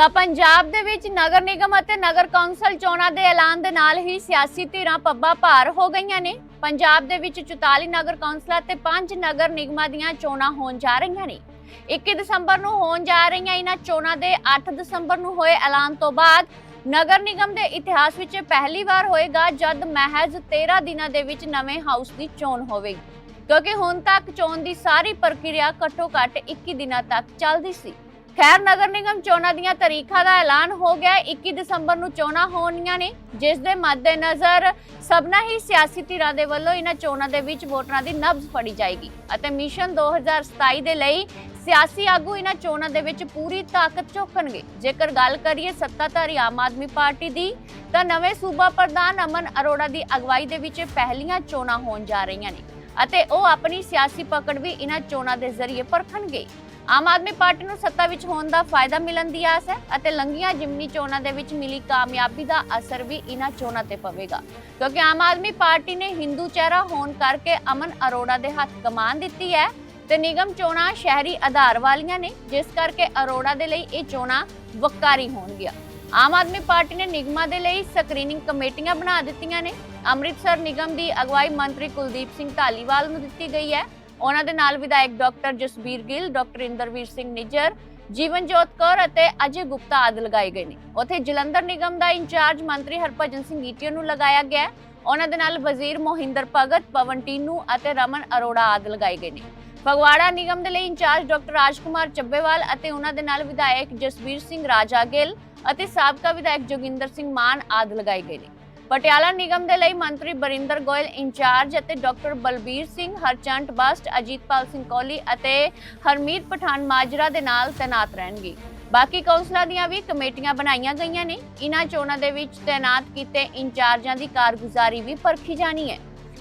ਤਾਂ ਪੰਜਾਬ ਦੇ ਵਿੱਚ ਨਗਰ ਨਿਗਮ ਅਤੇ ਨਗਰ ਕੌਂਸਲ ਚੋਣਾਂ ਦੇ ਐਲਾਨ ਦੇ ਨਾਲ ਹੀ ਸਿਆਸੀ ਧਿਰਾਂ ਪੱਬਾਂ ਭਾਰ ਹੋ ਗਈਆਂ ਨੇ। ਪੰਜਾਬ ਦੇ ਵਿੱਚ 44 ਨਗਰ ਕੌਂਸਲਾਂ ਤੇ 5 ਨਗਰ ਨਿਗਮਾਂ ਦੀਆਂ ਚੋਣਾਂ ਹੋਣ ਜਾ ਰਹੀਆਂ ਨੇ। 21 ਦਸੰਬਰ ਨੂੰ ਹੋਣ ਜਾ ਰਹੀਆਂ ਇਹਨਾਂ ਚੋਣਾਂ ਦੇ 8 ਦਸੰਬਰ ਨੂੰ ਹੋਏ ਐਲਾਨ ਤੋਂ ਬਾਅਦ ਨਗਰ ਨਿਗਮ ਦੇ ਇਤਿਹਾਸ ਵਿੱਚ ਪਹਿਲੀ ਵਾਰ ਹੋਏਗਾ ਜਦ ਮਹਿਜ਼ 13 ਦਿਨਾਂ ਦੇ ਵਿੱਚ ਨਵੇਂ ਹਾਊਸ ਦੀ ਚੋਣ ਹੋਵੇਗੀ ਕਿਉਂਕਿ ਹੁਣ ਤੱਕ ਚੋਣ ਦੀ ਸਾਰੀ ਪ੍ਰਕਿਰਿਆ ਘੱਟੋ ਘੱਟ 21 ਦਿਨਾਂ ਤੱਕ ਚੱਲਦੀ ਸੀ। ਖੈਰ ਨਗਰ ਨਿਗਮ ਚੋਣਾਂ ਦੀਆਂ ਤਾਰੀਖਾਂ ਦਾ ਐਲਾਨ ਹੋ ਗਿਆ 21 ਦਸੰਬਰ ਨੂੰ ਚੋਣਾਂ ਹੋਣੀਆਂ ਨੇ, ਜਿਸ ਦੇ ਮੱਦੇਨਜ਼ਰ ਸਭਨਾ ਹੀ ਸਿਆਸੀ ਧਿਰਾਂ ਦੇ ਵੱਲੋਂ ਇਹਨਾਂ ਚੋਣਾਂ ਦੇ ਵਿੱਚ ਵੋਟਰਾਂ ਦੀ ਨਬਜ਼ ਫੜੀ ਜਾਏਗੀ ਅਤੇ ਮਿਸ਼ਨ 2027 ਦੇ ਲਈ ਸਿਆਸੀ ਆਗੂ ਇਹਨਾਂ ਚੋਣਾਂ ਦੇ ਵਿੱਚ ਪੂਰੀ ਤਾਕਤ ਝੋਕਣਗੇ ਜੇਕਰ ਗੱਲ ਕਰੀਏ ਸੱਤਾਧਾਰੀ ਆਮ ਆਦਮੀ ਪਾਰਟੀ ਦੀ, ਤਾਂ ਨਵੇਂ ਸੂਬਾ ਪ੍ਰਧਾਨ ਅਮਨ ਅਰੋੜਾ ਦੀ ਅਗਵਾਈ ਦੇ ਵਿੱਚ ਪਹਿਲੀਆਂ ਚੋਣਾਂ ਹੋਣ ਜਾ ਰਹੀਆਂ ਨੇ ਅਤੇ ਉਹ ਆਪਣੀ ਸਿਆਸੀ ਪਕੜ ਵੀ ਇਹਨਾਂ ਚੋਣਾਂ ਦੇ ਜ਼ਰੀਏ ਪਰਖਣਗੇ। ਆਮ ਆਦਮੀ ਪਾਰਟੀ ਨੂੰ ਸੱਤਾ ਵਿੱਚ ਹੋਣ ਦਾ ਫਾਇਦਾ ਮਿਲਣ ਦੀ ਆਸ ਹੈ ਅਤੇ ਲੰਗੀਆਂ ਜਿਮਨੀ ਚੋਣਾਂ ਦੇ ਵਿੱਚ ਮਿਲੀ ਕਾਮਯਾਬੀ ਦਾ ਅਸਰ ਵੀ ਇਹਨਾਂ ਚੋਣਾਂ ਤੇ ਪਵੇਗਾ। ਕਿਉਂਕਿ ਆਮ ਆਦਮੀ ਪਾਰਟੀ ਨੇ ਹਿੰਦੂ ਚਿਹਰਾ ਹੋਣ ਕਰਕੇ ਅਮਨ ਅਰੋੜਾ ਦੇ ਹੱਥ ਕਮਾਨ ਦਿੱਤੀ ਹੈ ਤੇ ਨਿਗਮ ਚੋਣਾਂ ਸ਼ਹਿਰੀ ਆਧਾਰ ਵਾਲੀਆਂ ਨੇ, ਜਿਸ ਕਰਕੇ ਅਰੋੜਾ ਦੇ ਲਈ ਇਹ ਚੋਣਾਂ ਵਕਾਰੀ ਹੋਣਗੀਆਂ। ਆਮ ਆਦਮੀ ਪਾਰਟੀ ਨੇ ਨਿਗਮਾਂ ਦੇ ਲਈ ਸਕਰੀਨਿੰਗ ਕਮੇਟੀਆਂ ਬਣਾ ਦਿੱਤੀਆਂ ਨੇ। ਅੰਮ੍ਰਿਤਸਰ ਨਿਗਮ ਦੀ ਅਗਵਾਈ ਮੰਤਰੀ ਕੁਲਦੀਪ ਸਿੰਘ ਢਾਲੀਵਾਲ ਨੂੰ ਦਿੱਤੀ ਗਈ ਹੈ ਉਹਨਾਂ ਦੇ ਨਾਲ ਵਿਧਾਇਕ ਡਾਕਟਰ ਜਸਬੀਰ ਗਿੱਲ, ਡਾਕਟਰ ਇੰਦਰਵੀਰ ਸਿੰਘ ਨਿੱਜਰ ਜੀਵਨਜੋਤ ਕੌਰ ਅਤੇ ਅਜੇ ਗੁਪਤਾ ਆਦਿ ਲਗਾਏ ਗਏ ਨੇ। ਉੱਥੇ ਜਲੰਧਰ ਨਿਗਮ ਦਾ ਇੰਚਾਰਜ ਮੰਤਰੀ ਹਰਭਜਨ ਸਿੰਘ ਈਟੀਓ ਨੂੰ ਲਗਾਇਆ ਗਿਆ ਉਹਨਾਂ ਦੇ ਨਾਲ ਵਜ਼ੀਰ ਮੋਹਿੰਦਰ ਭਗਤ, ਪਵਨ ਟੀਨੂ ਅਤੇ ਰਮਨ ਅਰੋੜਾ ਆਦਿ ਲਗਾਏ ਗਏ ਨੇ। ਫਗਵਾੜਾ ਨਿਗਮ ਦੇ ਲਈ ਇੰਚਾਰਜ ਡਾਕਟਰ ਰਾਜਕੁਮਾਰ ਚੱਬੇਵਾਲ ਅਤੇ ਉਹਨਾਂ ਦੇ ਨਾਲ ਵਿਧਾਇਕ ਜਸਬੀਰ ਸਿੰਘ ਰਾਜਾ ਗਿੱਲ ਅਤੇ ਸਾਬਕਾ ਵਿਧਾਇਕ ਜੋਗਿੰਦਰ ਸਿੰਘ ਮਾਨ ਆਦਿ ਲਗਾਏ ਗਏ ਨੇ। ਪਟਿਆਲਾ ਨਿਗਮ ਦੇ ਲਈ ਮੰਤਰੀ ਬਰਿੰਦਰ ਗੋਇਲ ਇੰਚਾਰਜ ਅਤੇ ਡਾਕਟਰ ਬਲਬੀਰ ਸਿੰਘ ਹਰਚੰਟ ਬਸਟ, ਅਜੀਤਪਾਲ ਸਿੰਘ ਕੋਹਲੀ ਅਤੇ ਹਰਮੀਤ ਪਠਾਨ ਮਾਜਰਾ ਦੇ ਨਾਲ ਤੈਨਾਤ ਰਹਿਣਗੇ। ਬਾਕੀ ਕੌਂਸਲਾਂ ਦੀਆਂ ਵੀ ਕਮੇਟੀਆਂ ਬਣਾਈਆਂ ਗਈਆਂ ਨੇ। ਇਨ੍ਹਾਂ ਚੋਣਾਂ ਦੇ ਵਿੱਚ ਤੈਨਾਤ ਕੀਤੇ ਇੰਚਾਰਜਾਂ ਦੀ ਕਾਰਗੁਜ਼ਾਰੀ ਵੀ ਪਰਖੀ ਜਾਣੀ ਹੈ।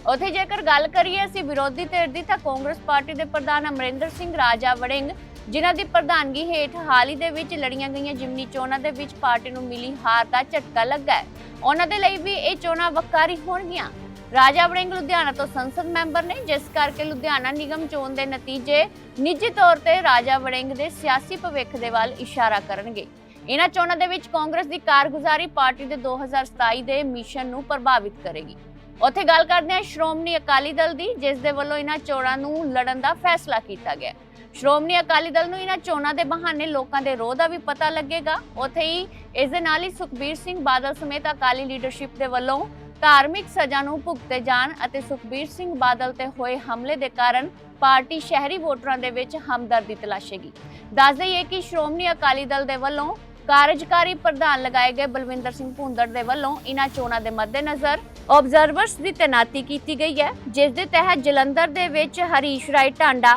ਉੱਥੇ ਜੇਕਰ ਗੱਲ ਕਰੀਏ ਅਸੀਂ ਵਿਰੋਧੀ ਧਿਰ ਦੀ ਤਾਂ ਕਾਂਗਰਸ ਪਾਰਟੀ ਦੇ ਪ੍ਰਧਾਨ ਅਮਰਿੰਦਰ ਸਿੰਘ ਰਾਜਾ ਵੜਿੰਗ ਜਿਨ੍ਹਾਂ ਦੀ ਪ੍ਰਧਾਨਗੀ ਹੇਠ ਹਾਲ ਹੀ ਦੇ ਵਿੱਚ ਲੜੀਆਂ ਗਈਆਂ ਜਿਮਨੀ ਚੋਣਾਂ ਦੇ ਵਿੱਚ ਪਾਰਟੀ ਨੂੰ ਮਿਲੀ ਹਾਰ ਦਾ ਝਟਕਾ ਲੱਗਾ ਹੈ। ਉਹਨਾਂ ਦੇ ਲਈ ਵੀ ਇਹ ਚੋਣਾਂ ਵਕਾਰੀ ਹੋਣਗੀਆਂ। ਰਾਜਾ ਵੜਿੰਗ ਲੁਧਿਆਣਾ ਤੋਂ ਸੰਸਦ ਮੈਂਬਰ ਨੇ, ਜਿਸ ਕਰਕੇ ਲੁਧਿਆਣਾ ਨਿਗਮ ਚੋਣ ਦੇ ਨਤੀਜੇ ਨਿੱਜੀ ਤੌਰ ਤੇ ਰਾਜਾ ਵੜਿੰਗ ਦੇ ਸਿਆਸੀ ਭਵਿੱਖ ਦੇ ਵੱਲ ਇਸ਼ਾਰਾ ਕਰਨਗੇ। ਇਹਨਾਂ ਚੋਣਾਂ ਦੇ ਵਿੱਚ ਕਾਂਗਰਸ ਦੀ ਕਾਰਗੁਜ਼ਾਰੀ ਪਾਰਟੀ ਦੇ 2027 ਦੇ ਮਿਸ਼ਨ ਨੂੰ ਪ੍ਰਭਾਵਿਤ ਕਰੇਗੀ। ਉੱਥੇ ਗੱਲ ਕਰਦੇ ਹਾਂ ਸ਼੍ਰੋਮਣੀ ਅਕਾਲੀ ਦਲ ਦੀ, ਜਿਸ ਦੇ ਵੱਲੋਂ ਇਹਨਾਂ ਚੋਣਾਂ ਨੂੰ ਲੜਨ ਦਾ ਫੈਸਲਾ ਕੀਤਾ ਗਿਆ। ਸ਼੍ਰੋਮਣੀ ਅਕਾਲੀ ਦਲ ਨੂੰ ਇਹਨਾਂ ਚੋਣਾਂ ਦੇ ਬਹਾਨੇ ਲੋਕਾਂ ਦੇ ਰੋਹ ਦਾ ਵੀ ਪਤਾ ਲੱਗੇਗਾ। ਉੱਥੇ ਹੀ ਇਸ ਦੇ ਨਾਲ ਹੀ ਸੁਖਬੀਰ ਸਿੰਘ ਬਾਦਲ ਸਮੇਤ ਅਕਾਲੀ ਲੀਡਰਸ਼ਿਪ ਦੇ ਵੱਲੋਂ ਧਾਰਮਿਕ ਸਜ਼ਾ ਨੂੰ ਭੁਗਤੇ ਜਾਣ ਅਤੇ ਸੁਖਬੀਰ ਸਿੰਘ ਬਾਦਲ ਤੇ ਹੋਏ ਹਮਲੇ ਦੇ ਕਾਰਨ ਪਾਰਟੀ ਸ਼ਹਿਰੀ ਵੋਟਰਾਂ ਦੇ ਵਿੱਚ ਹਮਦਰਦੀ ਤਲਾਸ਼ੇਗੀ। ਦੱਸ ਦਈਏ ਕਿ ਸ਼੍ਰੋਮਣੀ ਅਕਾਲੀ ਦਲ ਦੇ ਵੱਲੋਂ ਕਾਰਜਕਾਰੀ ਪ੍ਰਧਾਨ ਲਗਾਏ ਗਏ ਬਲਵਿੰਦਰ ਸਿੰਘ ਭੁੰਦੜ ਦੇ ਵੱਲੋਂ ਇਹਨਾਂ ਚੋਣਾਂ ਦੇ ਮੱਦੇਨਜ਼ਰ ਆਬਜ਼ਰਵਰਸ ਦੀ ਤੈਨਾਤੀ ਕੀਤੀ ਗਈ ਹੈ, ਜਿਸ ਦੇ ਤਹਿਤ ਜਲੰਧਰ ਦੇ ਵਿੱਚ ਹਰੀਸ਼ ਰਾਏ ਟਾਂਡਾ,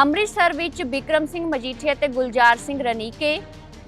ਅੰਮ੍ਰਿਤਸਰ ਵਿੱਚ ਵਿਕਰਮ ਸਿੰਘ ਮਜੀਠੀਆ ਤੇ ਗੁਲਜ਼ਾਰ ਸਿੰਘ ਰਣੀਕੇ,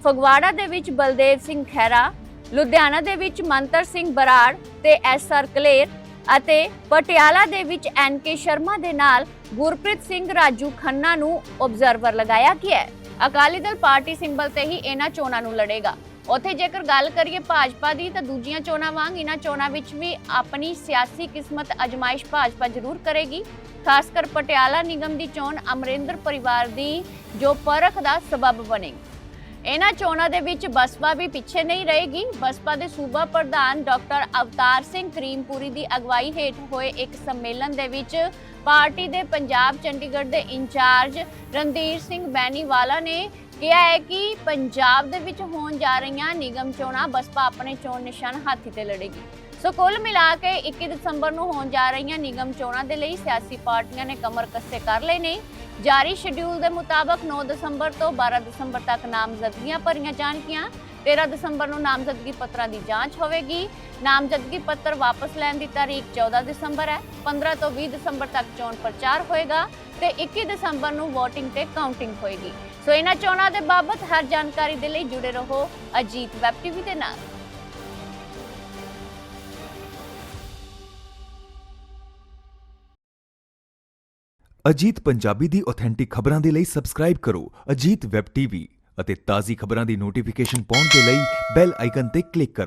ਫਗਵਾੜਾ ਦੇ ਵਿੱਚ ਬਲਦੇਵ ਸਿੰਘ ਖਹਿਰਾ, ਲੁਧਿਆਣਾ ਦੇ ਵਿੱਚ ਮੰਤਰ ਸਿੰਘ ਬਰਾੜ ਤੇ ਐਸ ਆਰ ਕਲੇਰ ਅਤੇ ਪਟਿਆਲਾ ਦੇ ਵਿੱਚ ਐਨ ਕੇ ਸ਼ਰਮਾ ਦੇ ਨਾਲ ਗੁਰਪ੍ਰੀਤ ਸਿੰਘ ਰਾਜੂ ਖੰਨਾ ਨੂੰ ਆਬਜ਼ਰਵਰ ਲਗਾਇਆ ਗਿਆ ਹੈ। ਅਕਾਲੀ ਦਲ ਪਾਰਟੀ ਸਿੰਬਲ ਤੇ ਹੀ ਇਹਨਾਂ ਚੋਣਾਂ ਨੂੰ ਲੜੇਗਾ। ਉੱਥੇ ਜੇਕਰ ਗੱਲ ਕਰੀਏ ਭਾਜਪਾ ਦੀ, ਤਾਂ ਦੂਜੀਆਂ ਚੋਣਾਂ ਵਾਂਗ ਇਹਨਾਂ ਚੋਣਾਂ ਵਿੱਚ ਵੀ ਆਪਣੀ ਸਿਆਸੀ ਕਿਸਮਤ ਅਜਮਾਇਸ਼ ਭਾਜਪਾ ਜ਼ਰੂਰ ਕਰੇਗੀ। ਖਾਸ ਕਰ ਪਟਿਆਲਾ ਨਿਗਮ ਦੀ ਚੋਣ ਅਮਰਿੰਦਰ ਪਰਿਵਾਰ ਦੀ ਜੋ ਪਰਖ ਦਾ ਸਬਬ ਬਣੇਗੀ। ਇਹਨਾਂ ਚੋਣਾਂ ਦੇ ਵਿੱਚ ਬਸਪਾ ਵੀ ਪਿੱਛੇ ਨਹੀਂ ਰਹੇਗੀ। ਬਸਪਾ ਦੇ ਸੂਬਾ ਪ੍ਰਧਾਨ ਡਾਕਟਰ ਅਵਤਾਰ ਸਿੰਘ ਕਰੀਮਪੁਰੀ ਦੀ ਅਗਵਾਈ ਹੇਠ ਹੋਏ ਇੱਕ ਸੰਮੇਲਨ ਦੇ ਵਿੱਚ ਪਾਰਟੀ ਦੇ ਪੰਜਾਬ ਚੰਡੀਗੜ੍ਹ ਦੇ ਇੰਚਾਰਜ ਰਣਧੀਰ ਸਿੰਘ ਬੈਨੀਵਾਲਾ ਨੇ ਕਿਹਾ ਹੈ ਕਿ ਪੰਜਾਬ ਦੇ ਵਿੱਚ ਹੋਣ ਜਾ ਰਹੀਆਂ ਨਿਗਮ ਚੋਣਾਂ ਬਸਪਾ ਆਪਣੇ ਚੋਣ ਨਿਸ਼ਾਨ ਹਾਥੀ ਤੇ ਲੜੇਗੀ। ਸੋ ਕੁੱਲ ਮਿਲਾ ਕੇ 21 ਦਸੰਬਰ ਨੂੰ ਹੋਣ ਜਾ ਰਹੀਆਂ ਨਿਗਮ ਚੋਣਾਂ ਦੇ ਲਈ ਸਿਆਸੀ ਪਾਰਟੀਆਂ ਨੇ ਕਮਰ ਕੱਸੇ ਕਰ ਲਏ ਨੇ। ਜਾਰੀ ਸ਼ਡਿਊਲ ਦੇ ਮੁਤਾਬਕ 9 ਦਸੰਬਰ ਤੋਂ 12 ਦਸੰਬਰ ਤੱਕ ਨਾਮਜ਼ਦਗੀਆਂ ਭਰੀਆਂ ਜਾਣਗੀਆਂ। 13 ਦਸੰਬਰ ਨੂੰ ਨਾਮਜ਼ਦਗੀ ਪੱਤਰਾਂ ਦੀ ਜਾਂਚ ਹੋਵੇਗੀ। ਨਾਮਜ਼ਦਗੀ ਪੱਤਰ ਵਾਪਸ ਲੈਣ ਦੀ ਤਾਰੀਖ 14 ਦਸੰਬਰ ਹੈ। 15 ਤੋਂ 20 ਦਸੰਬਰ ਤੱਕ ਚੋਣ ਪ੍ਰਚਾਰ ਹੋਏਗਾ ਤੇ 21 ਦਸੰਬਰ ਨੂੰ VOTING ਤੇ ਕਾਊਂਟਿੰਗ ਹੋਏਗੀ। ਸੋ ਇਹਨਾਂ ਚੋਣਾਂ ਦੇ ਬਾਬਤ ਹਰ ਜਾਣਕਾਰੀ ਦੇ ਲਈ ਜੁੜੇ ਰਹੋ ਅਜੀਤ ਵੈਬ ਟੀਵੀ ਦੇ ਨਾਲ। ਅਜੀਤ ਪੰਜਾਬੀ ਦੀ ਆਥੈਂਟਿਕ ਖਬਰਾਂ ਦੇ ਲਈ ਸਬਸਕ੍ਰਾਈਬ ਕਰੋ ਅਜੀਤ ਵੈਬ ਟੀਵੀ ਅਤੇ ਤਾਜ਼ੀ ਖਬਰਾਂ ਦੀ ਨੋਟੀਫਿਕੇਸ਼ਨ ਪਾਉਣ ਦੇ ਲਈ ਬੈਲ ਆਈਕਨ ਤੇ ਕਲਿੱਕ ਕਰੋ।